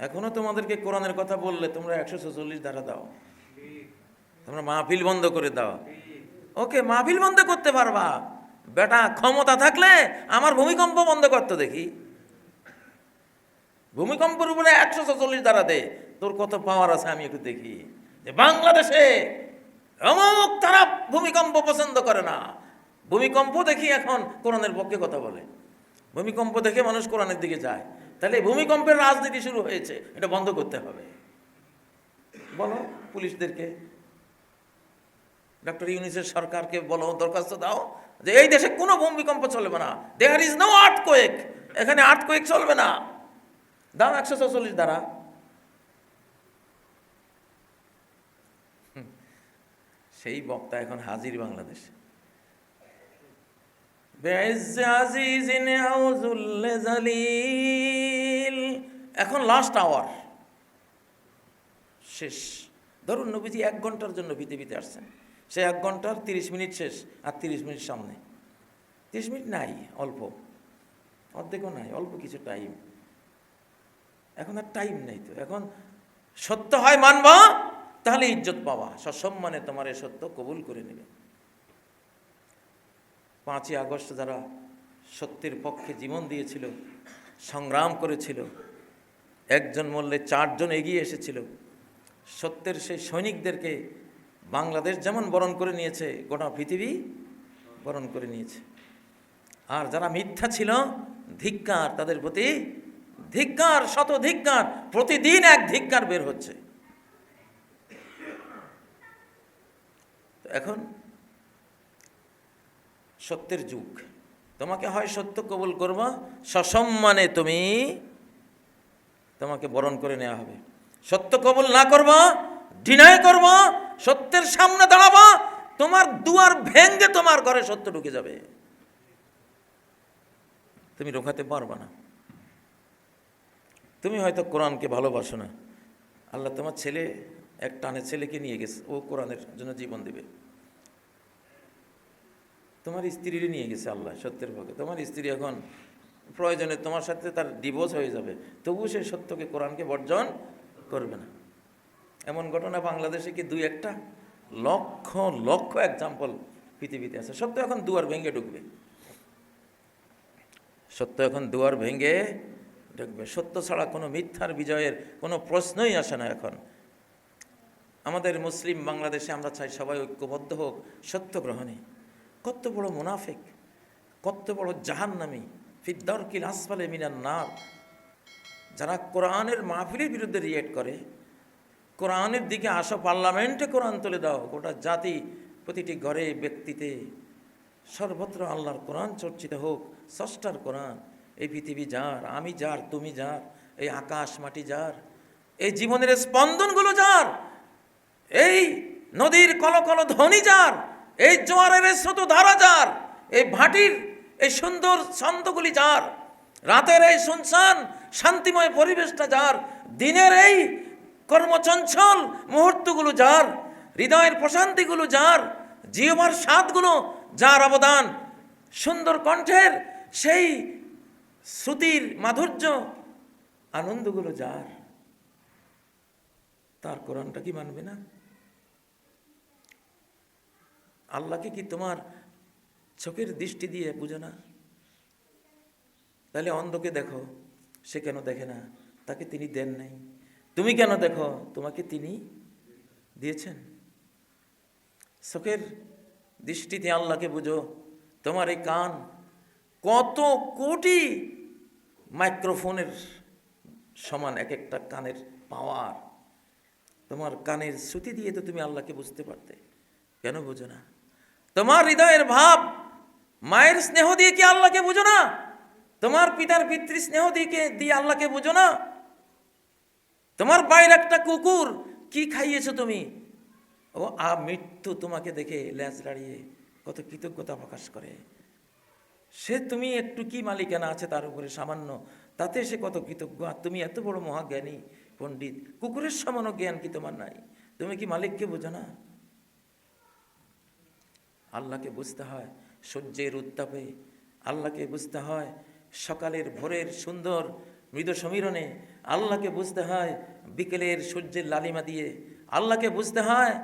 এখনও তোমাদেরকে কোরআনের কথা বললে তোমরা একশো ছেচল্লিশ ধারা দাও। তোমরা মাহফিল বন্ধ করে দাও। ওকে, মাহফিল বন্ধ করতে পারবা। বেটা, ক্ষমতা থাকলে আমার ভূমিকম্প বন্ধ করতে দেখি। ভূমিকম্পের উপরে একশো ছেচল্লিশ ধারা দে। তোর কত পাওয়ার আছে আমি একটু দেখি। যে বাংলাদেশে অমুক তারা ভূমিকম্প পছন্দ করে না। ভূমিকম্প দেখি এখন কোরআনের পক্ষে কথা বলে। ভূমিকম্প দেখে মানুষ কোরআনের দিকে যায়। তাহলে ভূমিকম্পের রাজনীতি শুরু হয়েছে, এটা বন্ধ করতে হবে। বলো, পুলিশদেরকে। ডক্টর ইউনিসের সরকারকে বলো, দরখাস্ত দাও, যে এই দেশে কোনো ভূমিকম্প চলবে না। There is no earthquake এখানে আর্থ কোয়েক চলবে না। দাও একশো চল্লিশ দ্বারা সেই বক্তা এখন হাজির বাংলাদেশ। এখন লাস্ট আওয়ার শেষ। ধরুন নবীজি এক ঘণ্টার জন্য পৃথিবীতে আসছেন। সে এক ঘণ্টার তিরিশ মিনিট শেষ আর তিরিশ মিনিট সামনে। তিরিশ মিনিট নাই, অল্প। অর্ধেকও নাই, অল্প কিছু টাইম এখন আর টাইম নেই তো। এখন সত্য হয় মানবা, তাহলে ইজ্জত পাওয়া সসম্মানে তোমার এ সত্য কবুল করে নেবে। পাঁচই আগস্ট যারা সত্যের পক্ষে জীবন দিয়েছিল, সংগ্রাম করেছিল, একজন মরলে চারজন এগিয়ে এসেছিল, সত্যের সেই সৈনিকদেরকে বাংলাদেশ যেমন বরণ করে নিয়েছে, গোটা পৃথিবী বরণ করে নিয়েছে। আর যারা মিথ্যা ছিল, ধিক্কার, তাদের প্রতি ধিক্কার, শত ধিক্কার, প্রতিদিন এক ধিক্কার বের হচ্ছে। এখন সত্যের যুগ। তোমাকে হয় সত্য কবুল করবা, সসম্মানে তুমি তোমাকে বরণ করে নেওয়া হবে। সত্য কবুল না করবা ডিনাই করবা, সত্যের সামনে দাঁড়াবা, তোমার দুয়ার ভেঙ্গে তোমার ঘরে সত্য ঢুকে যাবে। তুমি রোখাতে পারবা না। তুমি হয়তো কোরআনকে ভালোবাসো না। আল্লাহ তোমার ছেলে, এক টানে ছেলেকে নিয়ে গেছে, ও কোরআনের জন্য জীবন দেবে। তোমার স্ত্রীরই নিয়ে গেছে আল্লাহ, সত্যের পক্ষে। তোমার স্ত্রী এখন প্রয়োজনে তোমার সাথে তার ডিভোর্স হয়ে যাবে। তবুও সে সত্যকে, কোরআনকে বর্জন করবে না। এমন ঘটনা বাংলাদেশে কি দুই একটা? লক্ষ লক্ষ এক্সাম্পল পৃথিবীতে আছে। সত্য এখন দুয়ার ভেঙে ঢুকবে। সত্য এখন দুয়ার ভেঙে ঢুকবে। সত্য ছাড়া কোনো মিথ্যার বিজয়ের কোনো প্রশ্নই আসে না এখন। আমাদের মুসলিম বাংলাদেশে আমরা চাই সবাই ঐক্যবদ্ধ হোক, সত্য গ্রহণে। কত বড় মুনাফিক, কত বড় জাহান্নামী ফিদ্দরকিল আসফালে মিনার নার। যারা কোরআনের মাহফিলের বিরুদ্ধে রিয়েক্ট করে, কোরআনের দিকে আসো, পার্লামেন্টে কোরআন তুলে দাও, গোটা জাতি প্রতিটি ঘরে, ব্যক্তিতে সর্বত্র আল্লাহর কোরআন চর্চিত হোক ষষ্ঠার কোরআন, এই পৃথিবী যার, আমি যার, তুমি যার, এই আকাশ মাটি যার, এই জীবনের স্পন্দনগুলো যার, এই নদীর কলকল ধ্বনি যার এই জোয়ারের স্রোত ধারা যার, এই ভাটির এই সুন্দর ছন্দগুলি যার, রাতের এই শুনশান, শান্তিময় পরিবেশটা যার, দিনের এই কর্মচঞ্চল মুহূর্তগুলো যার, হৃদয়ের প্রশান্তিগুলো যার, জিহবার স্বাদগুলো যার অবদান, সুন্দর কণ্ঠের সেই শ্রুতির মাধুর্য আনন্দগুলো যার। তার কোরআনটা কি মানবে না? আল্লাহকে কি তোমার চোখের দৃষ্টি দিয়ে বুঝো না? তাহলে অন্ধকে দেখো, সে কেন দেখে না? তাকে তিনি দেন নাই। তুমি কেন দেখো? তোমাকে তিনি দিয়েছেন। চোখের দৃষ্টিতে আল্লাহকে বুঝো। তোমার এই কান কত কোটি মাইক্রোফোনের সমান এক একটা কানের পাওয়ার। তোমার কানের শ্রুতি দিয়ে তো তুমি আল্লাহকে বুঝতে পারতে। কেন বুঝো না? তোমার হৃদয়ের ভাব, মায়ের স্নেহ দিয়ে কি আল্লাহকে বুঝো না? তোমার পিতার পিতৃ স্নেহ দিয়ে দিয়ে আল্লাহকে বুঝো না? তোমার বাইরে একটা কুকুর, কি খাইয়েছো তুমি? ও, আ, মৃত্যু তোমাকে দেখে ল্যাজ দাঁড়িয়ে কত কৃতজ্ঞতা প্রকাশ করে। সে তুমি একটু কি মালিকানা আছে তার উপরে সামান্য? তাতে সে কত কৃতজ্ঞ? আর তুমি এত বড় মহাজ্ঞানী পণ্ডিত, কুকুরের সামান্য জ্ঞান কি তোমার নাই? তুমি কি মালিককে বোঝো না? আল্লাহকে বুঝতে হয়, সূর্যের উত্তাপে আল্লাহকে বুঝতে হয়, সকালের ভোরের সুন্দর মৃদ সমীরণে আল্লাহকে বুঝতে হয়, বিকেলের সূর্যের লালিমা দিয়ে আল্লাহকে বুঝতে হয়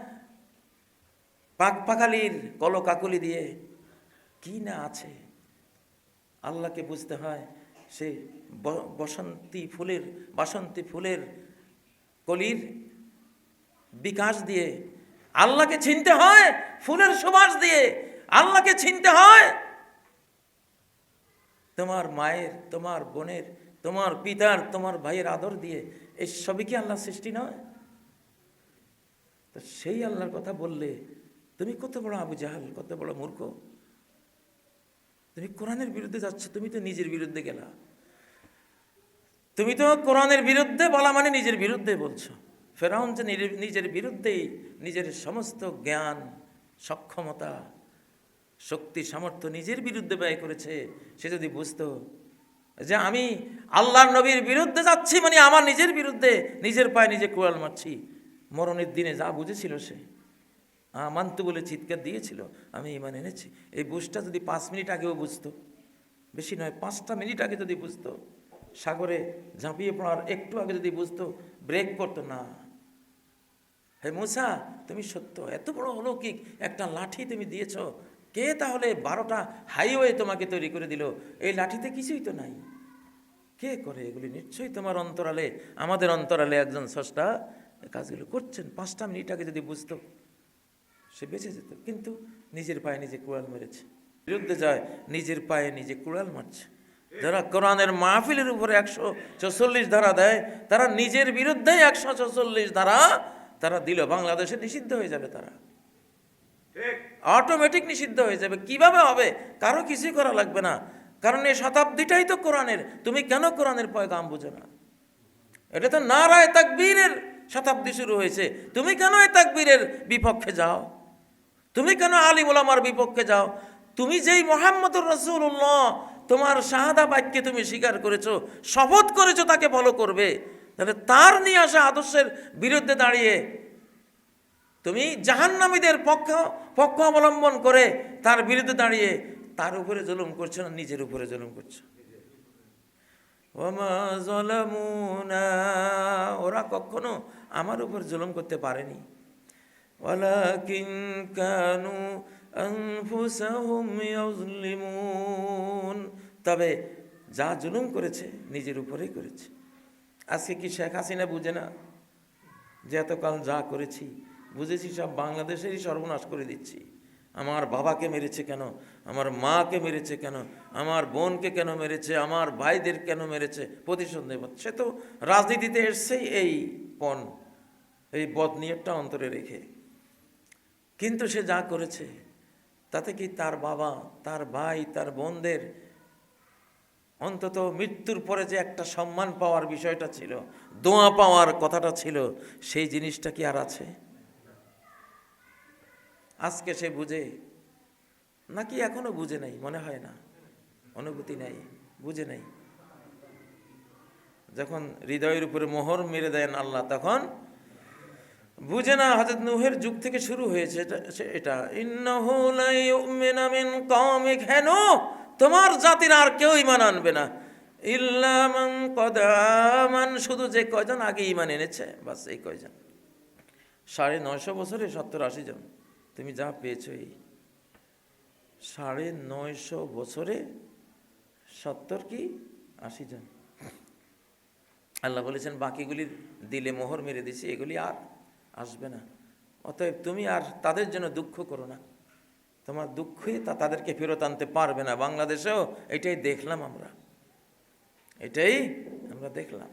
পাক পাকালির কলকাকুলি দিয়ে। কি না আছে? আল্লাহকে বুঝতে হয়, সে বসন্তী ফুলের, বাসন্তী ফুলের কলির বিকাশ দিয়ে আল্লাহকে চিনতে হয় ফুলের সুবাস দিয়ে। আল্লাহকে চিনতে হয়। তোমার মায়ের, তোমার বোনের, তোমার পিতার, তোমার ভাইয়ের আদর দিয়ে এই সবই কি আল্লাহ সৃষ্টি নয়? তো সেই আল্লাহর কথা বললে তুমি কত বড় আবু জাহাল, কত বড় মূর্খ। তুমি কোরআনের বিরুদ্ধে যাচ্ছ, তুমি তো নিজের বিরুদ্ধে গেলা। তুমি তো কোরআনের বিরুদ্ধে বলা মানে নিজের বিরুদ্ধে বলছো। ফেরাউন যে নিজের- বিরুদ্ধেই নিজের সমস্ত জ্ঞান, সক্ষমতা, শক্তি, সামর্থ্য নিজের বিরুদ্ধে ব্যয় করেছে, সে যদি বুঝতো যে আমি আল্লাহর নবীর বিরুদ্ধে যাচ্ছি মানে আমার নিজের বিরুদ্ধে নিজের পায়ে নিজে কোয়াল মারছি। মরণের দিনে যা বুঝেছিল সে। আমান্তু বলে চিৎকার দিয়েছিল, আমি ইমান এনেছি। এই বুঝটা যদি পাঁচ মিনিট আগেও বুঝতো, বেশি নয়, পাঁচটা মিনিট আগে যদি বুঝতো, সাগরে ঝাঁপিয়ে পড়ার একটু আগে যদি বুঝতো ব্রেক করতো না। হে মুসা, তুমি সত্য, এত বড় অলৌকিক একটা লাঠি তুমি দিয়েছ। কে তাহলে বারোটা হাইওয়ে তোমাকে তৈরি করে দিল? এই লাঠিতে কিছুই তো নাই। কে করে এগুলি? নিশ্চয়ই তোমার অন্তরালে, আমাদের অন্তরালে একজন স্রষ্টা কাজগুলো করছেন। পাঁচটা মিনিট আগে যদি বুঝত, সে বেঁচে যেত। কিন্তু নিজের পায়ে নিজে কুড়াল মেরেছে। বিরুদ্ধে যায়, নিজের পায়ে নিজে কুড়াল মারছে। যারা কোরআনের মাহফিলের উপরে একশো চৌচল্লিশ ধারা দেয়, তারা নিজের বিরুদ্ধেই একশো চৌচল্লিশ ধারা তারা দিল বাংলাদেশে নিষিদ্ধ হয়ে যাবে তারা। অটোমেটিক নিষিদ্ধ হয়ে যাবে। কীভাবে হবে? কারও কিছুই করা লাগবে না। কারণ এই শতাব্দীটাই তো কোরআনের। তুমি কেন কোরআনের পয়গাম বুঝো না? এটা তো নারায় তাকবীরের শতাব্দী শুরু হয়েছে। তুমি কেন এই তাকবীরের বিপক্ষে যাও? তুমি কেন আলিম ওলামার বিপক্ষে যাও? তুমি যেই মোহাম্মদুর রসুল্লাহ তোমার শাহাদা বাক্যে তুমি স্বীকার করেছ শপথ করেছ তাকে ফলো করবে। তাহলে তার নিয়ে আসা আদর্শের বিরুদ্ধে দাঁড়িয়ে তুমি জাহান্নামীদের পক্ষ পক্ষ অবলম্বন করে তার বিরুদ্ধে দাঁড়িয়ে তার উপরে জুলুম করছ না নিজের উপরে জুলুম করছ? ওরা কখনো আমার উপর জুলুম করতে পারেনি। তবে যা জুলুম করেছে নিজের উপরেই করেছে। আজকে কি শেখ হাসিনা বুঝে না? যে এতকাল যা করেছি, বুঝেছি সব বাংলাদেশেরই সর্বনাশ করে দিচ্ছি। আমার বাবাকে মেরেছে কেন? আমার মাকে মেরেছে কেন? আমার বোনকে কেন মেরেছে? আমার ভাইদের কেন মেরেছে? প্রতিশোধ নেব। সে তো রাজনীতিতে এসছেই এই পণ, এই বদনিয়তটা অন্তরে রেখে। কিন্তু সে যা করেছে, তাতে কি তার বাবা, তার ভাই, তার বোনদের অন্তত মৃত্যুর পরে যে একটা সম্মান পাওয়ার বিষয়টা ছিল, দোয়া পাওয়ার কথাটা ছিল, সেই জিনিসটা কি আর আছে? আজকে সে বুঝে, নাকি এখনও বুঝে নাই, মনে হয় না, অনুভূতি নাই, বুঝে নাই। যখন হৃদয়ের উপরে মোহর মেরে দেন আল্লাহ, তখন বুঝে না হজরত নুহের যুগ থেকে শুরু হয়েছে, এটা এটা। ইন্নাহু লা ইউমিনু মিন কওমিক, হেন? তোমার জাতির আর কেউ ইমান আনবে না। ইল্লা মান কদ আমান শুধু যে কয়জন আগে ইমান এনেছে, বাস এই কয়জন। সাড়ে নয়শো বছরে সত্তর আশি জন। তুমি যা পেয়েছ এই সাড়ে নয়শো বছরে সত্তর কি আশি জন। আল্লাহ বলেছেন বাকিগুলি দিলে মোহর মেরে দিছি, এগুলি আর আসবে না। অতএব তুমি আর তাদের জন্য দুঃখ করো না। তোমার দুঃখই তা তাদেরকে ফেরত আনতে পারবে না। বাংলাদেশেও এটাই দেখলাম আমরা। এটাই আমরা দেখলাম।